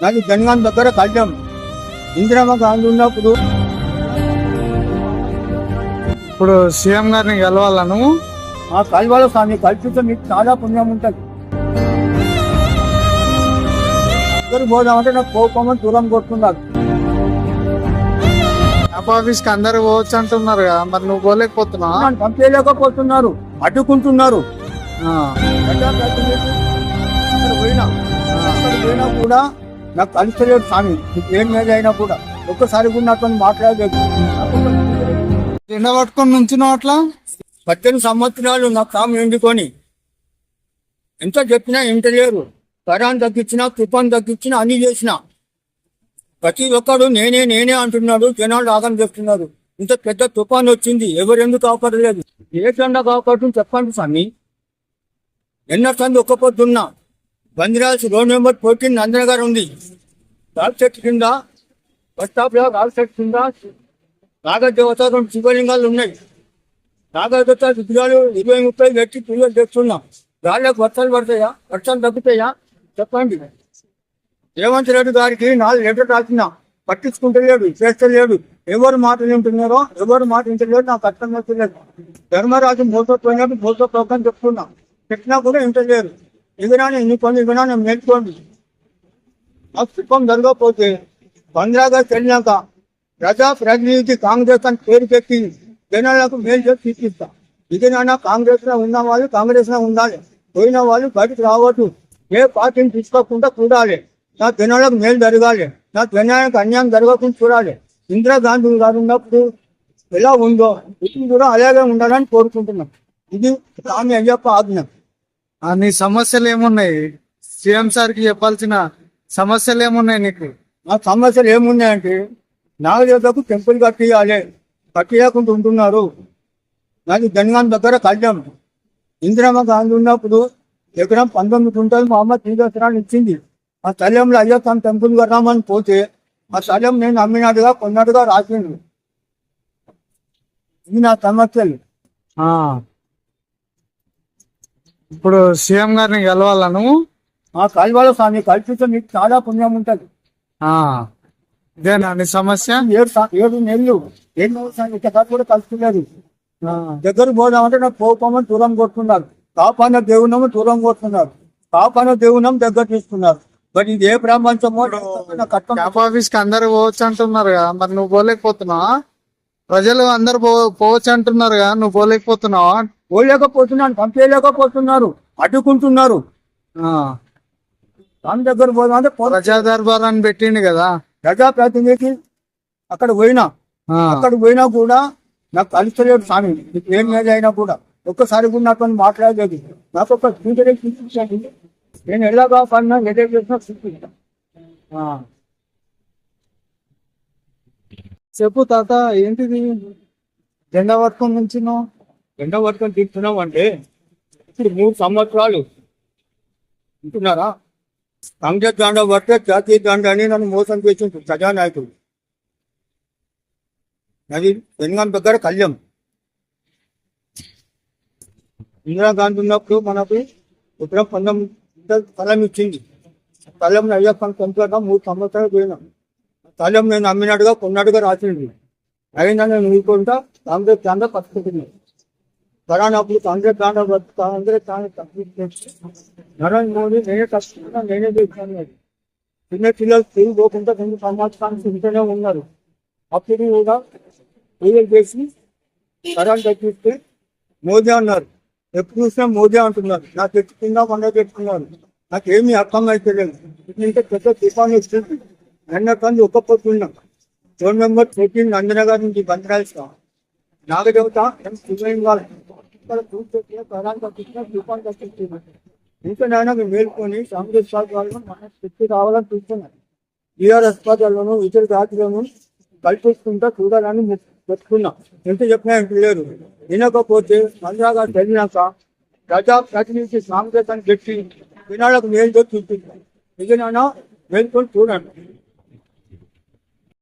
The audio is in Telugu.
నాకు జనగాం దగ్గర కళ్యాణం ఇందిరమ్మ గాంధీ ఉన్నప్పుడు ఇప్పుడు సీఎం గారిని గెలవాలా నువ్వు ఆ కల్వాల స్వామి కల్పితే మీకు చాలా పుణ్యం ఉంటుంది. అందరు పోదామంటే నాకు పోకోమని దూరం క్యాంప్ ఆఫీస్కి అందరు పోవచ్చు అంటున్నారు కదా మరి నువ్వు పోలేకపోతున్నావా? నన్ను పంపేయలేకపోతున్నారు అడ్డుకుంటున్నారు. పోయినా కూడా నాకు కలిసలేదు స్వామి. ఏం మీద అయినా కూడా. ఒక్కసారి కూడా నాతో మాట్లాడలేదు. జెండా పట్టుకొని నుంచున్నావు అట్లా? పద్దెనిమిది సంవత్సరాలు నాకు స్వామి ఎండుకొని ఎంత చెప్పినా ఇంటలేరు కరాన్ని తగ్గించినా తుఫాన్ తగ్గించినా అన్ని చేసిన. ప్రతి ఒక్కడు నేనే నేనే అంటున్నాడు. జనాలు రాగం చెప్తున్నారు. ఇంత పెద్ద తుఫాన్ వచ్చింది. ఎవరెందుకు కాపాడలేదు? ఏ జెండా కావకూడదు చెప్పండి స్వామి. ఎన్నోసార్లు ఒక్క పొద్దున్నా బందిరాల్స్ రోడ్ నెంబర్ ఫోర్టీన్ నందనగర్ ఉంది. రాల్ చెట్టు కింద బస్ స్టాప్లో రాల్ చెట్టు కింద నాగదేవత రెండు శివలింగాలు ఉన్నాయి. నాగదేవత విగ్రహాలు ఇరవై ముప్పై పెట్టి పిల్లలు చేస్తున్నాం. రాళ్ళకు వర్షాలు పడతాయా? వర్షాలు తగ్గుతాయా? చెప్పండి. రేవంత్ రెడ్డి గారికి నాలుగు లెటర్ రాసిన పట్టించుకుంటలేడు చేస్తలేడు ఎవరు మాట వింటున్నారో ఎవరు మాట వింటలేడు నాకు అర్థం అవుతలేదు ధర్మరాజు మోసో పోయినట్టు మోసో చెప్తున్నా. చెప్పినా కూడా వింటలేరు. ఇదిరాని ఇన్ని కొన్ని ఇదినా నేర్చుకోండి ఆ శిల్పం జరగకపోతే బంద్రాగా వెళ్ళినాక ప్రజా ప్రతినిధి కాంగ్రెస్ అని పేరు పెట్టి జనాలకు మేలు చేసి తీర్చిస్తా ఇది నాన్న కాంగ్రెస్లో ఉన్న వాళ్ళు కాంగ్రెస్లో ఉండాలి. పోయిన వాళ్ళు బయటకు రావద్దు. ఏ పార్టీని తీసుకోకుండా చూడాలి. నా జనాలకు మేలు జరగాలి. నా జనాలకు అన్యాయం జరగకుండా చూడాలి. ఇందిరాగాంధీ గారు ఉన్నప్పుడు ఎలా ఉందో ఇప్పుడు కూడా అలాగే ఉండాలని కోరుకుంటున్నాం. ఇది స్వామి అయ్యప్ప ఆజ్ఞ. నీ సమస్యలు ఏమున్నాయి? సీఎం సార్కి చెప్పాల్సిన సమస్యలు ఏమున్నాయి నీకు? నా సమస్యలు ఏమున్నాయంటే నాగదేవతకు టెంపుల్ కట్టియాలి. కట్టియకుండా ఉంటున్నారు. నాకు జనగాం దగ్గర కళ్యాణం. ఇందిరమ్మ గాంధీ ఉన్నప్పుడు ఎకరం పంతొమ్మిది గుంటలు మా అమ్మ తీర్థరాన్ని ఇచ్చింది. ఆ స్థలంలో అయ్యప్ప టెంపుల్ కడదామని పోతే ఆ స్థలం నేను అమ్మినట్టుగా కొన్నట్టుగా రాసింది ఇది నా సమస్యలు. ఇప్పుడు సీఎం గారిని గెలవాలా నువ్వు? ఆ కల్వాల స్వామి కల్పితే మీకు చాలా పుణ్యం ఉంటుంది. ఆ ఇదేనా నీ సమస్య? ఏడు సా- ఏడు నెలలు. ఏడు నెలలు సార్ ఇక్కడ కూడా కలుసుకోలేదు ఆ, దగ్గర పోదామంటే నాకు పోకోమని దూరం కొట్టుకున్నారు కాపాన దేవునము దూరం కొట్టుకున్నారు కాపాన దేవునం దగ్గర తీసుకున్నారు మరి ఇది ఏ ప్రపంచమో నాకు అర్థం ఆఫీస్కి అందరు పోవచ్చు అంటున్నారు కదా మరి నువ్వు పోలేకపోతున్నావా? ప్రజలు అందరు పో పోవచ్చు అంటున్నారు కదా నువ్వు పోలేకపోతున్నావా? పోలేకపోతున్నాను పంపేయలేకపోతున్నారు అడ్డుకుంటున్నారు. దాని దగ్గర పోదామంటే పో- ప్రజా దర్బార్ అని పెట్టిండు కదా. ప్రజా ప్రతినిధి అక్కడ పోయినా అక్కడ పోయినా కూడా నాకు కలిసలేదు స్వామి నీకు ఏం మీద అయినా కూడా. ఒక్కసారి కూడా నాతో మాట్లాడలేదు. నాకు ఒక ఫ్యూచర్ నేను ఎలా కాపాడినా ఎదే చేసినా చూపిస్తా ఆ. చెప్పు తాత ఏంటిది? జెండా పట్టుకొని నుంచి జెండా ఎండ వర్గం అంటే ఇప్పుడు మూడు సంవత్సరాలు. ఉంటున్నారా కాంగ్రెస్ దాండ పడితే జాతీయ దాండ అని నన్ను మోసం చేసింది ప్రజానాయకుడు. అది తెలంగాణ దగ్గర కళ్యాణం ఇందిరాగాంధీ ఉన్నప్పుడు మనకు ఉత్తరం పొందం స్థలం ఇచ్చింది. స్థలం అయ్యప్పని మూడు సంవత్సరాలు పోయినాం. స్థలం నేను అమ్మినట్టుగా కొన్నట్టుగా రాసింది. అయిందని నేను ఊరుకుంటా కాంగ్రెస్ దాండ పట్టుకుంటున్నాను కరోనాప్పుడు కాంగ్రెస్ దాండ కాంగ్రెస్ దాండ తప్పించేసి నరేంద్ర మోడీ నేనే తప్పుకున్నా నేనే చేస్తాను అది. చిన్న పిల్లలు తిరిగి పోకుండా రెండు సంవత్సరానికి ఇంటనే ఉన్నారు. అప్పుడు కూడా పూజలు చేసి కరోనా తగ్గిస్తే మోదీ అన్నారు. ఎప్పుడు చూసినా మోదీ అంటున్నారు. నా చెట్టు కింద పండుగ తెచ్చుకున్నారు. నాకేమీ అర్థం అయితే లేదు ఇంత పెద్ద తుఫాను వచ్చింది. నిన్న కానీ ఒక్క పొద్దున్నా రోడ్ నెంబర్ ఫోర్టీన్ నందనగర్ నుంచి బందరాల్సిన నాగదేవత ఎం శివలింగాలు చూస్తే ఇంకా నాయన మేము మేల్కొని కాంగ్రెస్ పార్టీ మన శక్తి కావాలని చూస్తున్నారు ఈఆర్ హాస్పిటల్లోనూ ఇతర జాతిలోను కల్పిస్తుంటా చూడాలని పెట్టుకున్నాం ఎంత చెప్పినా లేదు లేరు వినకపోతే మందిరాగా తెలినాక ప్రజా ప్రతినిధి కాంగ్రెస్ అని వినాలకు మేలుతో చూపించాను ఇది నాన్న మేల్కొని చూడండి.